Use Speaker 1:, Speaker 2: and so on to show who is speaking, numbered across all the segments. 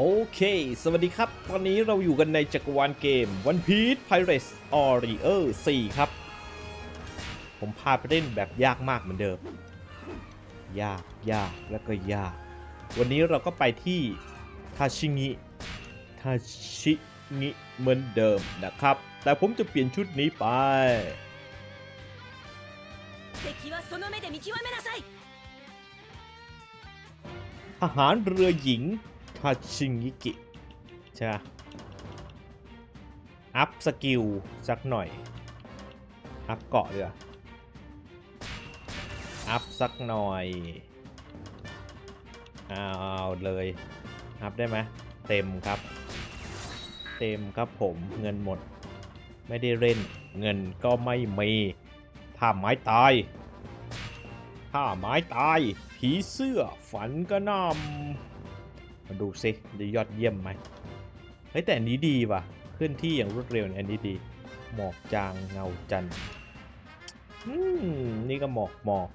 Speaker 1: โอเค สวัสดีครับ วันนี้เราอยู่กันในจักรวาลเกมวันพีทไพ Pirates Warrior 4 ครับ ผมพาไปเล่นแบบยากมากเหมือนเดิม ยากยากแล้วก็ยาก วันนี้เราก็ไปที่ทาชิงิทาชิงิเหมือนเดิมนะครับ แต่ผมจะเปลี่ยนชุดนี้ไปทหารเรือหญิง ทาชิงิกิ ใช่ปะอัพสกิลสักหน่อย อัพเกาะเลยอัพสักหน่อยเอาเลย อัพได้ไหมเต็มครับ เต็มครับผมเงินหมด ไม่ได้เล่นเงินก็ไม่มีถ้าไม้ตายถ้าไม้ตาย ผีเสื้อฝันก็นำ มาดูซิจะยอดเยี่ยมไหมเฮ้ยแต่อันนี้ดีว่ะเคลื่อนที่อย่างรวดเร็วเนี่ยอันนี้ดี หมอกจางเงาจันทร์อืมนี่ก็หมอกหมอก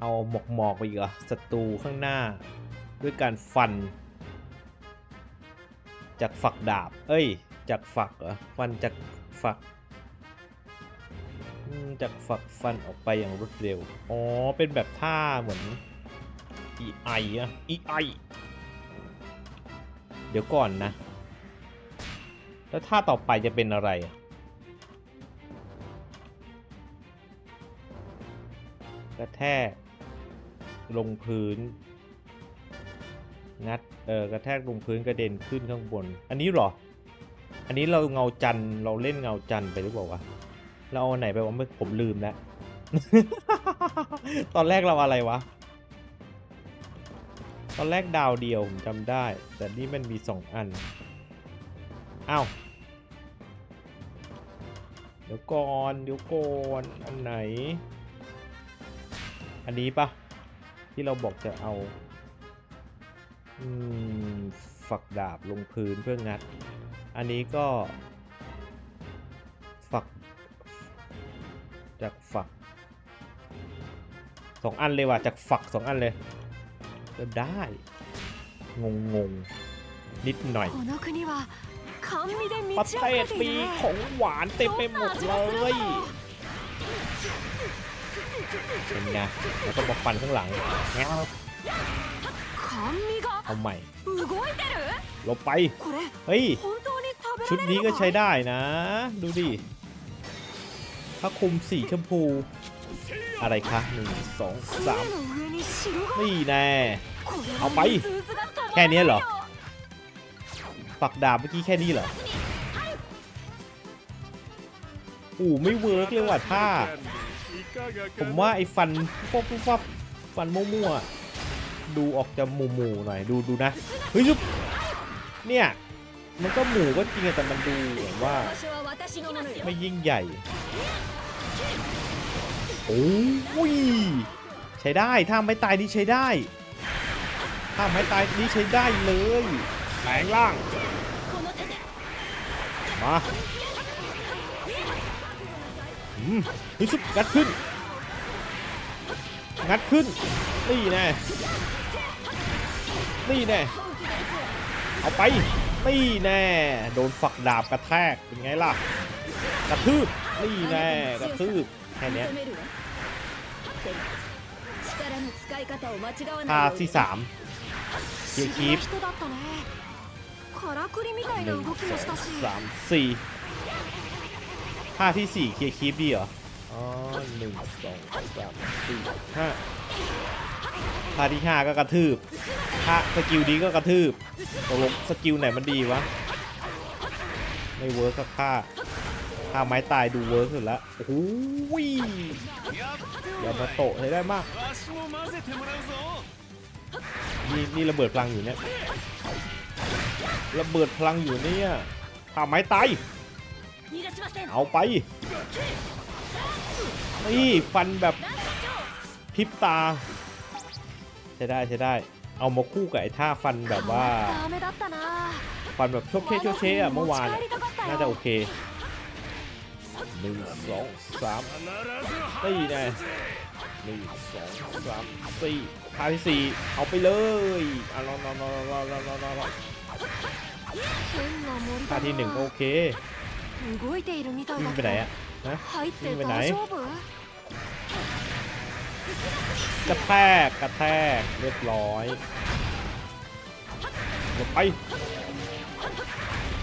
Speaker 1: เอาหมอกหมอกไปอีกเหรอศัตรูข้างหน้า ด้วยการฟัน จากฝักดาบ เอ้ย จากฝักเหรอฟันจากฝักจากฝักฟันออกไปอย่างรวดเร็ว อ๋อ เป็นแบบท่าเหมือน อีไออะอีไอเดี๋ยวก่อนนะ แล้วท่าต่อไปจะเป็นอะไร กระแทกลงพื้น งัด เออกระแทกลงพื้นกระเด็นขึ้นข้างบน อันนี้หรอ อันนี้เราเงาจันเราเล่นเงาจันไปหรือเปล่าวะ เราเอาไหนไปวะไม่ผมลืมแล้ว ตอนแรกเราอะไรวะ ตอนแรกดาวเดียวผมจำได้ แต่นี่มันมีสองอันอ้าวเดี๋ยวก่อนเดี๋ยวก่อนอันไหน อันนี้ปะที่เราบอกจะเอาอืมฝักดาบลงพื้นเพื่องัด อันนี้ก็ฝัก จากฝักสองอันเลยว่ะจากฝักสองอันเลย ก็ได้ งงงงนิดหน่อยประเทศมีของหวานเต็มไปหมดเลยเป็นไงแล้วก็มาฟันข้างหลังเงาเอาใหม่ลบไป เฮ้ย ชุดนี้ก็ใช้ได้นะ ดูดิพระคุมสีชมพู อะไรคะหนึ่งสองสาม นี่แน่เอาไป แค่นี้เหรอ ปักดาบเมื่อกี้แค่นี้เหรออู้ไม่เวิร์กเลยว่ะท่า ผมว่าไอ้ฟันฟบฟบฟันมั่วๆ ดูออกจะหมู่หมู่หน่อย ดูดูนะ เฮ้ยยุบเนี่ย มันก็หมู่ก็จริงแต่มันดูเหมือนว่า ไม่ยิ่งใหญ่ โอ้ย ช้ได้ถ้าไม่ตายนี่ใช้ได้ถ้าไม่ตายนี่ใช้ได้เลยแหลงล่าง มาอืมนี่ซุปงัดขึ้น งัดขึ้น นี่แน่นี่แน่เอาไป นี่แน่ โดนฝักดาบกระแทก เป็นไงล่ะ กระทืบ นี่แน่ กระทืบ แค่นี้ ท่าที่สามเกียร์คีฟหนึ่งสองสามสี่ท่าที่สี่เกียร์คีฟดีเหรออ๋อหนึ่งสองสามสี่ห้าท่าที่ห้าก็กระทืบท่าสกิลดีก็กระทืบตกลงสกิลไหนมันดีวะ ไม่เวิร์กสักท่า ฆ่าไม้ตายดูเวิร์กสุดละโอ้โหยามาโตะใช้ได้มากนี่นี่ระเบิดพลังอยู่เนี่ยระเบิดพลังอยู่เนี่ยฆ่าไม้ตายเอาไปนี่ฟันแบบพิบตาใช้ได้ใช้ได้ เอามาคู่กับไอ้ท่าฟันแบบว่า ฟันแบบโชคเชะชคเชะอะเมื่อวานน่าจะโอเค หนึ่งสองสามสี่แน่หนึ่งสองสามสี่ทาที่สี่เอาไปเลยอะรอรอรอร
Speaker 2: อรอรอรอรอ
Speaker 1: ทาที่หนึ่งโอเควิ่ไปไหนอะนะวิ่ไปไหนกระแทกกระแทกเรียบร้อยหมดไป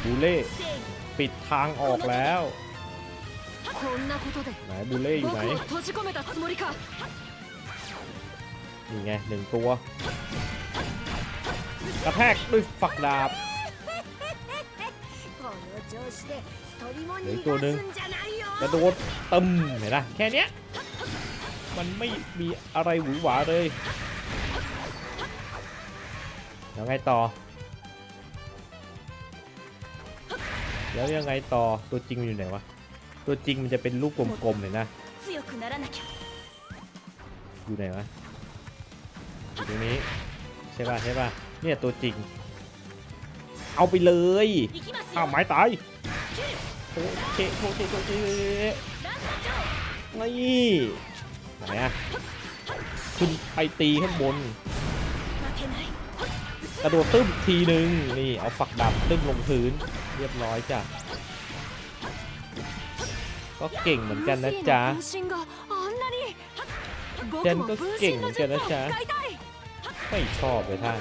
Speaker 1: บูเล่ปิดทางออกแล้ว
Speaker 2: こんなことで
Speaker 1: ไหนบูเล่อยู่
Speaker 2: 僕
Speaker 1: ไหน
Speaker 2: を閉じ込めたつもりか
Speaker 1: นี่ไงหนึ่งตัว กระแทกด้วยฝักดาบ
Speaker 2: この調子で一人も
Speaker 1: 逃がすん
Speaker 2: じゃないよ
Speaker 1: กระโดดตึมเห็นนะแค่เนี้ยมันไม่มีอะไรหวือหวาเลยแล้วไงต่อ แล้วยังไงต่อตัวจริงมันอยู่ไหนวะ ตัวจริงมันจะเป็นลูกกลมๆเลยนะ อยู่ไหนวะอยู่ตรงนี้ ใช่ป่ะใช่ป่ะเนี่ยตัวจริง เอาไปเลยอ้าวไม้ตายโอเคโอเคโอเคไม่ไหนอะคุณไปตีข้างบนกระโดดตึ้มทีหนึ่งนี่เอาฝักดาบตึ้มลงพื้นเรียบร้อยจ้ะ ก็เก่งเหมือนกันนะจ๊ะ
Speaker 2: เจ
Speaker 1: นก็เก่งเหมือนกันนะจ๊ะไม่ชอบไปท่าน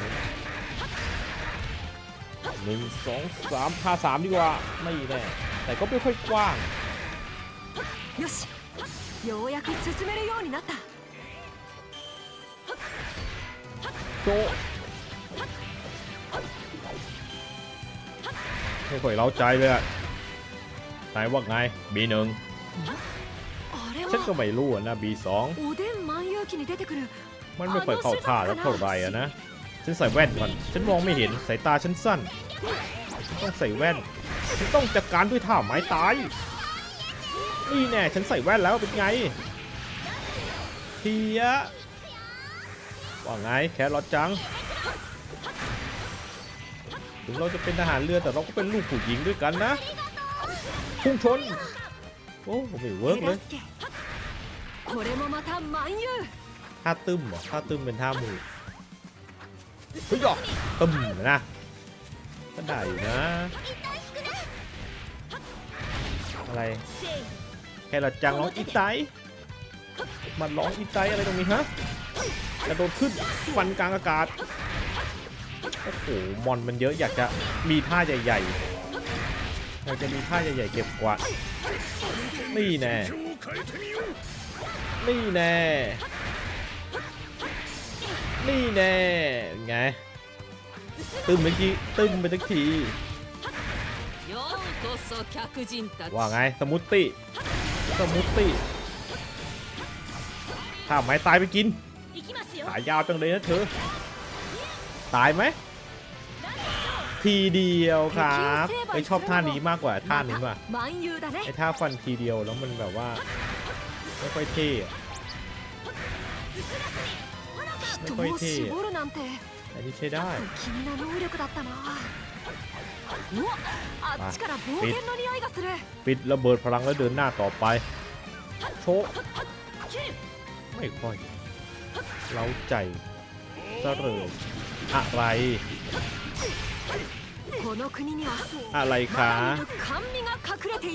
Speaker 1: หนึ่งสองสามพาสามดีกว่าไม่แน่แต่ก็ไม่ค่อยกว้างโจไม่ค่อยเล้าใจเลยอะนายว่าไงบีหนึ่ง ฉันก็ไม่รู้นะ
Speaker 2: B2
Speaker 1: มันไม่ค่อยเข้าท่าแล้วเท่าไหรอะนะ ฉันใส่แว่นก่อน ฉันมองไม่เห็นสายตาฉันสั้น ต้องใส่แว่น ฉันต้องจัดการด้วยท่าไม้ตาย นี่แน่ฉันใส่แว่นแล้วเป็นไงเทียว่าไงแครอทจัง ถึงเราจะเป็นทหารเรือแต่เราก็เป็นลูกผู้หญิงด้วยกันนะพุ่งชน อ้ไม่เวิร์กเลยท่าตึมเหรอท่าตึมเป็นท่ามือเยหยอกตึมนะก็ได้อยู่นะ อะไรแค่หลัจังร้องอีไตมันร้องอีไตอะไรตรงนี้ฮะจะโดนขึ้นฟันกลางอากาศโอ้โหมอนมันเยอะอยากจะมีท่าใหญ่ๆอยากจะมีท่าใหญ่ๆเก็บกว่า นี่แน่ นี่แน่ นี่แน่ไงตึมเมื่อกี้ตึมไปสักที ว่าไง สมุตติ สมุตติ ถ้าไม่ตายไปกิน หายาวจังเลยนะเธอ ตายไหม ทีเดียวครับไอชอบท่านี้มากกว่าท่านี้ว่ะไอ้ท่าฟันทีเดียวแล้วมันแบบว่าไม่ค่อยเท่ไม่ค่อยเท่อันนี้ใช้ได้
Speaker 2: ปิด
Speaker 1: ปิดระเบิดพลังแล้วเดินหน้าต่อไป โชกไม่ค่อยเล้าใจเสริมอะไร อะไรคะ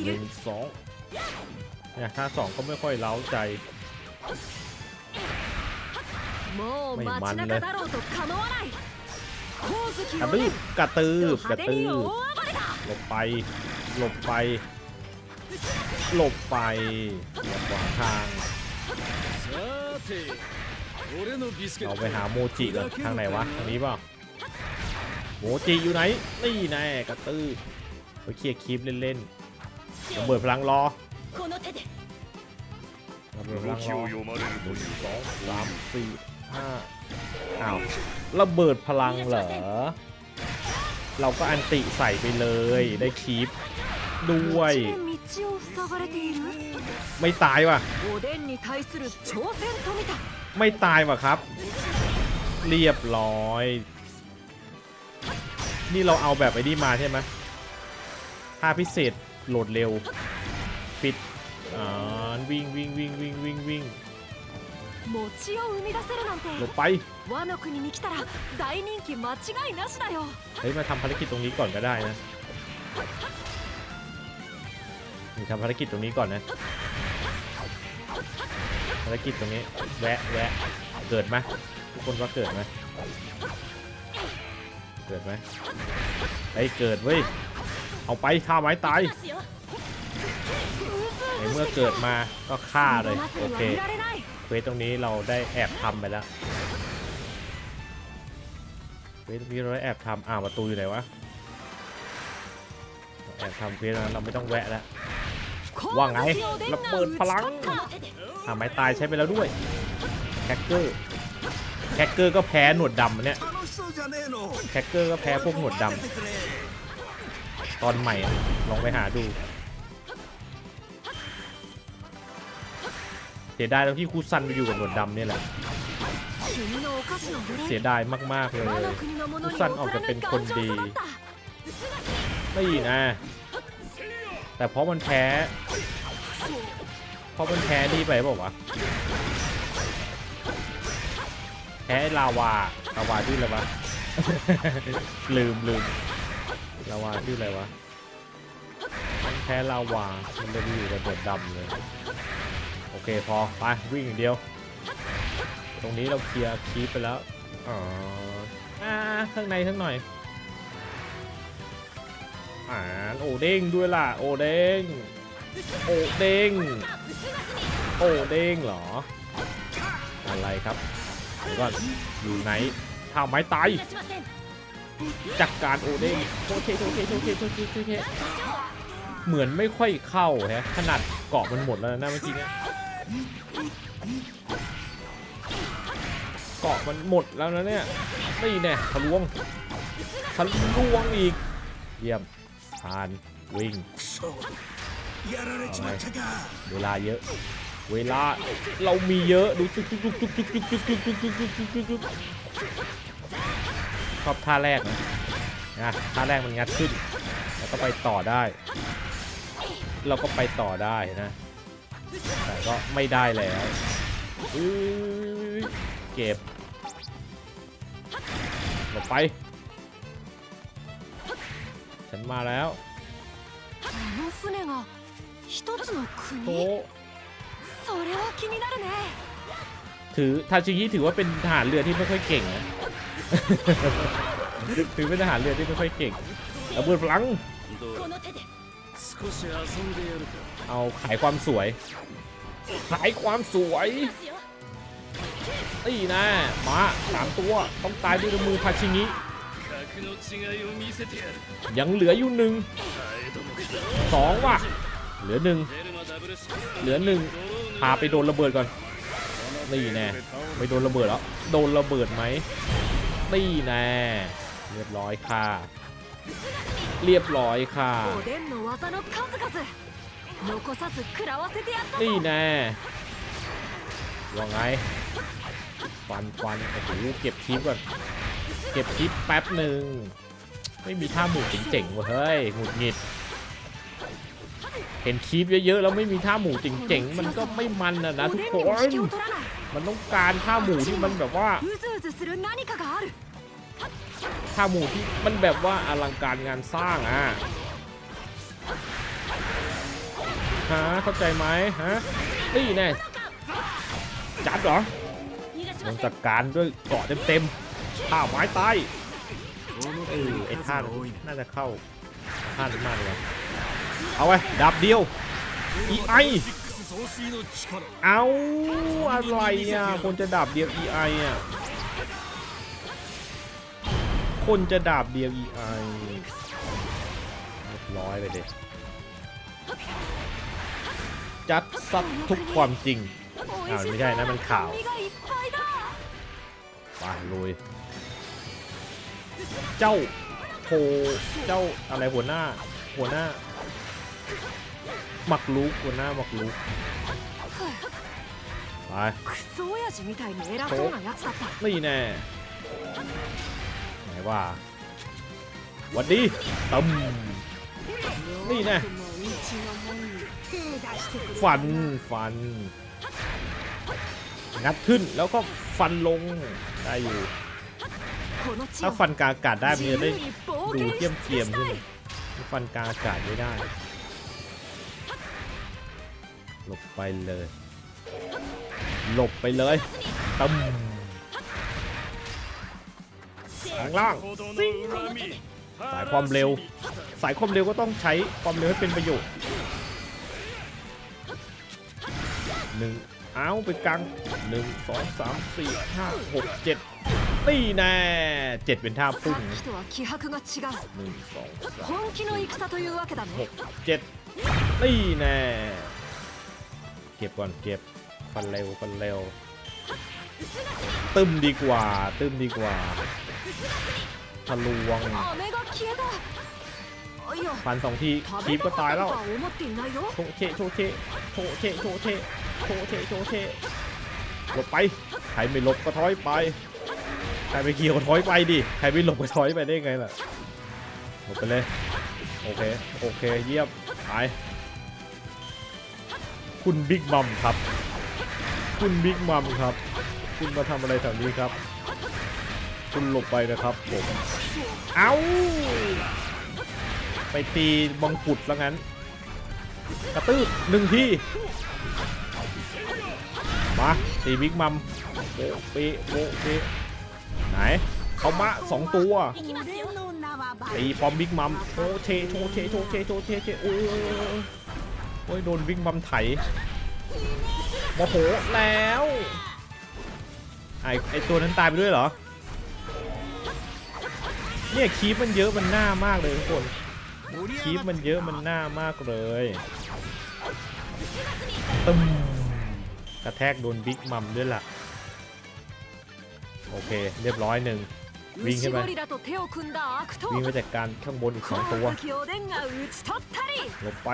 Speaker 1: หนึ่งสองเนี่ยห้าสองก็ไม่ค่อยเล้าใจไม่มันเลยกระตือกระตือกระตื
Speaker 2: อ
Speaker 1: หลบไปหลบไป หลบไปอย่ขวางทางเอาไปหาโมจิเลยทางไหนวะทางนี้เปล่า โหจีอยู่ไหน นี่แน่กระตือไปเคลียร์คลิปเล่นๆระเบิดพลังรอระเบิดพลังรอหนึ่งสองสามสี่ห้าอ้าวระเบิดพลังเหรอ เราก็อันติใส่ไปเลยได้คลิปด้วย ไม่ตายว่ะ ไม่ตายว่ะครับ เรียบร้อย นี่เราเอาแบบไอ้นี่มาใช่ไหมท่าพิเศษโหลดเร็ว ปิดอ่าวิ่งวิ่งวิ่งวิ่งวิ่งวิ่ง
Speaker 2: 餅を生み出せるなんて
Speaker 1: หลบไป
Speaker 2: 和の国に来たら大人気間違いなしだよ
Speaker 1: เฮ้ยมาทำภารกิจตรงนี้ก่อนก็ได้นะนี่ทำภารกิจตรงนี้ก่อนนะ ภารกิจตรงนี้ แวะแวะเกิดไหมทุกคนว่าเกิดไหม เกิดไหมไอ้เกิดเว้ย เอาไปฆ่าไม้ตายในเมื่อเกิดมาก็ฆ่าเลย โอเคเควสตรงนี้เราได้แอบทำไปแล้วเควสตรงนี้เราได้แอบทำอ่าประตูอยู่ไหนวะแอบทำเควสนั้นเราไม่ต้องแวะแล้วว่าไงระเบิดพลังฆ่าไม้ตายใช้ไปแล้วด้วยแฮกเกอร์แฮกเกอร์ก็แพ้หนวดดำเนี่ย แฮกเกอร์ก็แพ้พวกหนวดดำตอนใหม่ลองไปหาดูเสียดายตล้ที่คูซันไปอยู่กับหนวดดำเนี่ยแหละ เสียดายมากๆเลยคูซันออกจะเป็นคนดี ไม่นะ แต่เพราะมันแพ้ เพราะมันแพ้นี่ไปบอกว่าแพ้ลาวาลาวาที่อะไรวะ ลืมลืมลาวาชื่ออะไรวะมันแพ้ลาวา มันเลยไปอยู่กับเดือดดำเลย โอเคพอ ไป วิ่งอย่างเดียว ตรงนี้เราเคลียร์คีปไปแล้ว อ๋ออ่าข้างในสักหน่อยอ่าโอเด้งด้วยล่ะ โอเด้ง โอเด้ง โอเด้งเหรอ อะไรครับเดี๋ยวก่อนอยู่ไหน อ้าวไม้ตายจากการโอเด้งโอเคโอเคโอเคโอเคโอเคเหมือนไม่ค่อยเข้าแฮะขนาดเกาะมันหมดแล้วนะเมื่อกี้เนี่ยเกาะมันหมดแล้วนะเนี่ยนี่แน่ทะลวงทะลวงอีก เยี่ยมผ่านวิ่งเวลาเยอะ เวลาเรามีเยอะดูจุกจุกจุกจุกจุกจุกจุกจุกจุกจุกจุก ชอบท่าแรกนะท่าแรกมันงัดขึ้น แล้วก็ไปต่อได้ เราก็ไปต่อได้นะ แต่ก็ไม่ได้แล้วเก็บหลบไป ฉันมาแล้วโอ้ถือทาชิงิถือว่าเป็นทหารเรือที่ไม่ค่อยเก่งนะ ถือเป็นทหารเรือที่ไม่ค่อยเก่งระเบิดพลัง เอาขายความสวย ขายความสวยตีนะมาสามตัว ต้องตายด้วยมือพาชิงิยังเหลืออยู่หนึ่งสองว่ะ เหลือหนึ่งเหลือหนึ่งพาไปโดนระเบิดก่อนนี่แน่ไปโดนระเบิดแล้ว โดนระเบิดไหม ตี้แน่เรียบร้อยค่ะ เรียบร้อยค่ะ นี่แน่ว่าไงฟันฟันโอ้โหเก็บคลิปก่อนเก็บคลิปแป๊บหนึ่งไม่มีท่าหมุนเจ๋งๆว่ะเฮ้ยหมุดหงิดเห็นคลิปเยอะๆแล้วไม่มีท่าหมูเจ๋งๆ มันก็ไม่มันนะนะทุกคน มันต้องการท่าหมู่ที่มันแบบว่าท่าหมู่ที่มันแบบว่าอลังการงานสร้างอะฮะเข้าใจไหมฮะนี่แน่จัดเหรอมันจัดการด้วยเกาะเต็มๆท่าไม้ตายเออไอ้ท่านน่าจะเข้าท่านมากเลยเอาไว้ดับเดียวอีไอ เอาอะไรอะ คนจะดาบเดียว EI อะ คนจะดาบเดียว EI เรียบร้อยไปเด็จัดซับทุกความจริงอ่า
Speaker 2: ไม่ใช่นะมันข่าว
Speaker 1: ไปลุยเจ้าโทเจ้าอะไรหัวหน้า หัวหน้า หมักลุกหัวหน้าหมักลุกไป
Speaker 2: โต๊ะ
Speaker 1: นี่แน่ไหนว่าวันดีตึมนี่แน่ฟันฟัน งัดขึ้นแล้วก็ฟันลงได้อยู่ถ้าฟันกาอากาศได้มันจะได้ดูเทียมเทียม
Speaker 2: ขึ้น
Speaker 1: ฟันกาอากาศไม่ได้ หลบไปเลย หลบไปเลยตึมข้างล่างสายความเร็ว สายความเร็วก็ต้องใช้ความเร็วให้เป็นประโยชน์หนึ่งเอาไปกลางหนึ่งสองสามสี่ห้าหกเจ็ดตีแน่เจ็ดเป็นท่าพุ่งหนึ่งสองสาม
Speaker 2: สี่ห้า
Speaker 1: หกเจ็ดตีแน่ เก็บก่อนเก็บฟันเร็วฟันเร็วตึมดีกว่า ตึมดีกว่าทะลวงฟันสองทีคีบก็ตายแล้วโชเคโชเคโชเคโชเคโชเคโชเคหลบไปใครไม่หลบก็ถอยไปใครไปเกี่ยวก็ถอยไปดิใครไม่หลบก็ถอยไปได้ไงล่ะหลบไปเลยโอเคโอเคเยี่ยมไป คุณบิ๊กมัมครับ คุณบิ๊กมัมครับ คุณมาทำอะไรแถวนี้ครับ คุณหลบไปนะครับผม เอาไปตีบังกุดแล้วงั้น กระตืบหนึ่งทีมาตีบิ๊กมัมโบะเปะโบะเปะไหนเขามะสองตัวตีปอมบิ๊กมัมโชเชโชเชโชเชโชเชเชโอ้ยโอ้ย โอ้ยโดนวิ่งบำไถโมโหแล้วไอไอตัวนั้นตายไปด้วยเหรอ เนี่ยคีปมันเยอะมันหน้ามากเลยทุกคนคีปมันเยอะมันหน้ามากเลยตึมกระแทกโดนบิ๊กมัมด้วยล่ะ โอเค เรียบร้อยหนึ่งวิ่งขึ้นไปวิ่งไปจัดการข้างบนอีกสองตัวลงไป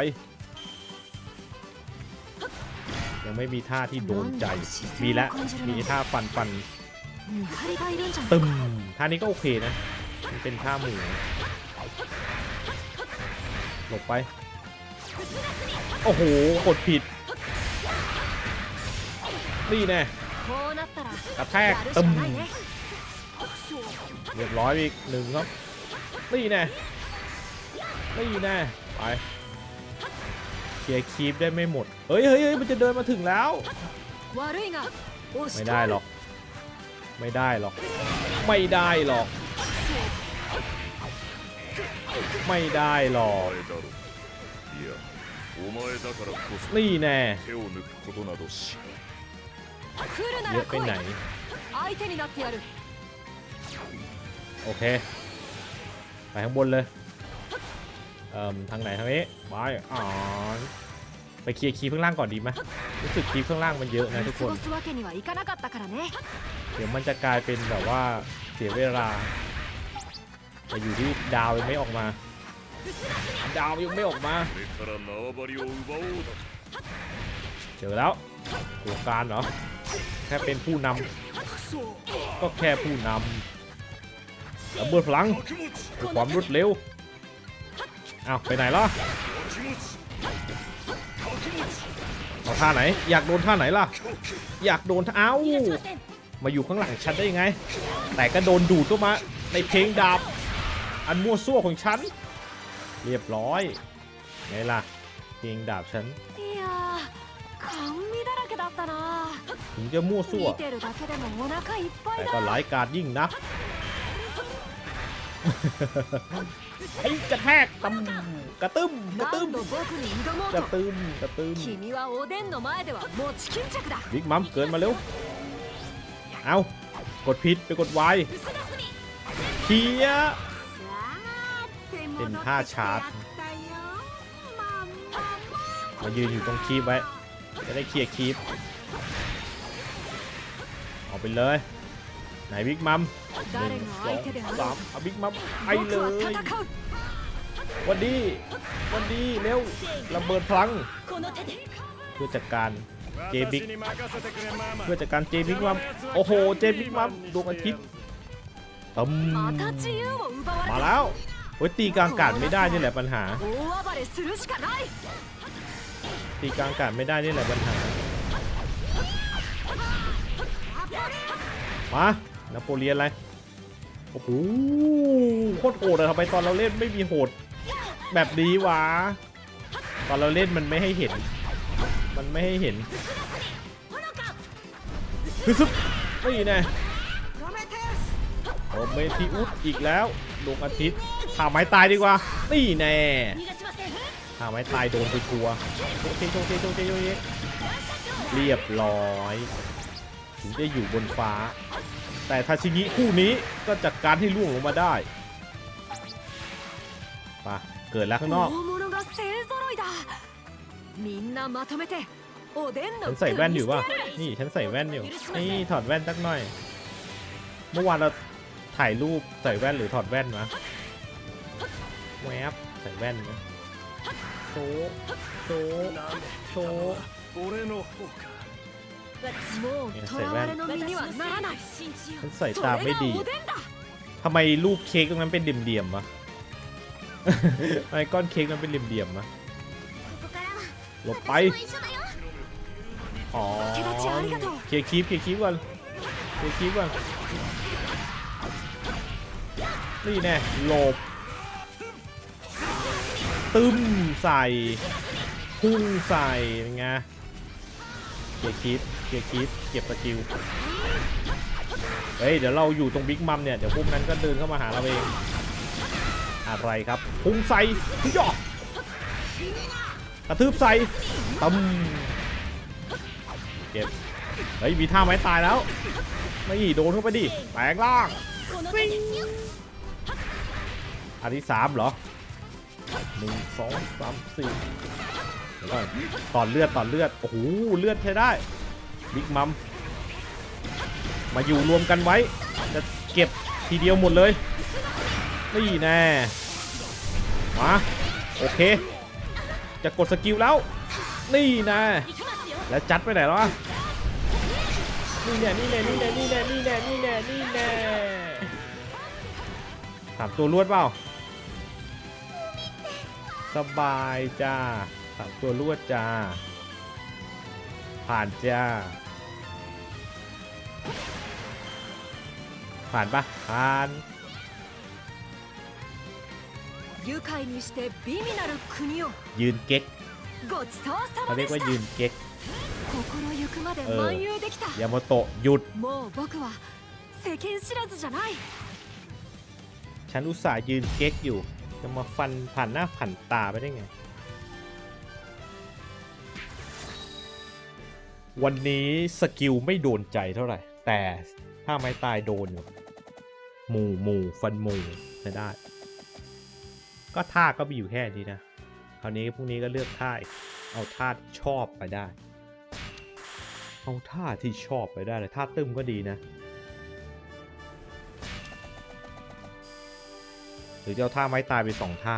Speaker 1: ยังไม่มีท่าที่โดนใจ มีแล้วมีท่าฟันฟันตึมท่านี้ก็โอเคนะมันเป็นท่าหมูหลบไป โอ้โห กดผิด นี่แน่กระแทกตึมเรียบร้อยอีกหนึ่งครับ นี่แน่นี่แน่ไป ลียคีปได้ไม่หมด เฮ้ยเฮ้ยมันจะเดินมาถึงแล้ว ไม่ได้หรอก ไม่ได้หรอก ไม่ได้หรอก ไม่ได้หรอก นี่แน่เยอะไปไหน โอเค ไปข้างบนเลย ทางไหนทางนี้ไปอ๋อไปเคลียร์คีย์ข้างล่างก่อนดีไหมรู้สึกคีย์ข้างล่างมันเยอะนะทุกคนเดี๋ยวมันจะกลายเป็นแบบว่าเสียเวลาแต่อยู่ที่ดาวยังไม่ออกมา ดาวยังไม่ออกมาเจอแล้วตัวการเหรอแค่เป็นผู้นำก็แค่ผู้นำระเบิดพลังความรวดเร็ว เอาไปไหนล่ะเอาท่าไหน อยากโดนท่าไหนล่ะ อยากโดนเอ้ามาอยู่ข้างหลังฉันได้ยังไง แต่ก็โดนดูดเข้ามาในเพลงดาบ อันมั่วซั่วของฉัน เรียบร้อยไงล่ะ เพลงดาบฉันถึงจะมั่วซั่ว แต่ก็หลายการยิ่งนะ ไอ้กระแทกตำกระตึ้มกระตึ้มกระตึ้มกระตึ้มบิ๊กมัมเกินมาเร็ว เอากดผิดไปกดไวเทียเป็นท่าชาร์จมายืนอยู่ตรงคีบไว้ จะได้เคลียร์คีบออกไปเลย นายบิ๊กมัมหนึ่งสองสามบิ๊กมัมไปเล
Speaker 2: ย
Speaker 1: วันดีวันดีเร็วระเบิดพลัง เพื่อจัดการเจบิ๊กเพื่อจัดการเจบิ๊กมัมโอ้โหเจบิ๊กมัมดวงอาทิตย์ตึมมาแล้วโอ้ยตีกลางอากาศไม่ได้นี่แหละปัญหา ตีกลางอากาศไม่ได้นี่แหละปัญหามา นโปเลียนอะไร โอ้โหโคตรโหดเลยทำไมตอนเราเล่นไม่มีโหด แบบนี้วะ ตอนเราเล่นมันไม่ให้เห็น มันไม่ให้เห็นคือซึบนี่แน่โอเมทิอุสอีกแล้วดวงอาทิตย์ผ่าไม้ตายดีกว่า นี่แน่ผ่าไม้ตายโดนไปทัวโอเคโอเคโอเคโอเคเรียบร้อย ถึงจะอยู่บนฟ้า แต่ทาชิงิคู่นี้ก็จัดการให้ล่วงลงมาได้ปะเกิดแล้วข้างนอกฉันใส่แว่นอยู่ว่ะนี่ฉันใส่แว่นอยู่นี่ถอดแว่นสักหน่อย เมื่อวานเราถ่ายรูปใส่แว่นหรือถอดแว่นมะแวบใส่แว่นนะโชโชโช
Speaker 2: ใส่แว่น
Speaker 1: ฉันใส่ตาไม่ดีทำไมรูปเค้กตรงนั้นเป็นเดี่ยมๆวะไอก้อนเค้กมันเป็นเดี่ยมๆวะหลบไปอ๋อเคลียร์คลิปเคลียร์คลิปก่อนเคลียร์คลิปก่อนนี่แน่หลบตึมใส่พุ่งใส่ไงเกียร์คลิป เก็บคีฟเก็บสกิลเฮ้ยเดี๋ยวเราอยู่ตรงบิ๊กมัมเนี่ยเดี๋ยวพวกนั้นก็เดินเข้ามาหาเราเองอะไรครับพุ่งใส่ยอกกระทืบใส่ตึมเก็บเฮ้ยมีท่าไม้ตายแล้วไม่โดนเข้าไปดิแปลงล่างอันที่สามเหรอหนึ่งสองสามสี่ตอนเลือดตอนเลือดโอ้โหเลือดใช้ได้ บิ๊กมัมมาอยู่รวมกันไว้ จะเก็บทีเดียวหมดเลย นี่แน่ มา โอเค จะกดสกิลแล้ว นี่แน่แล้วจัดไปไหนแล้วนี่แน่นี่แน่นี่แน่นี่แน่นี่แน่นี่แน่นี่แน่สามตัวรวดเปล่า สบายจ้าสามตัวรวดจ้า ผ่านจ้า ผ่านปะผ่านยืนเก๊กเขาเรียกว่ายืนเก๊ก
Speaker 2: เออ
Speaker 1: ยาโมโตะหยุดฉันอุตส่าห์ยืนเก๊กอยู่จะมาฟันผ่านหน้าผ่านตาไปได้ไง วันนี้สกิลไม่โดนใจเท่าไหร่ แต่ถ้าไม้ตายโดนอยู่หมู่หมู่ฟันหมู่ใช้ได้ ก็ท่าก็มีอยู่แค่นี้นะ คราวนี้พรุ่งนี้ก็เลือกท่าเอาท่าที่ชอบไปได้ เอาท่าที่ชอบไปได้เลยท่าตึมก็ดีนะ หรือจะเอาท่าไม้ตายไปสองท่า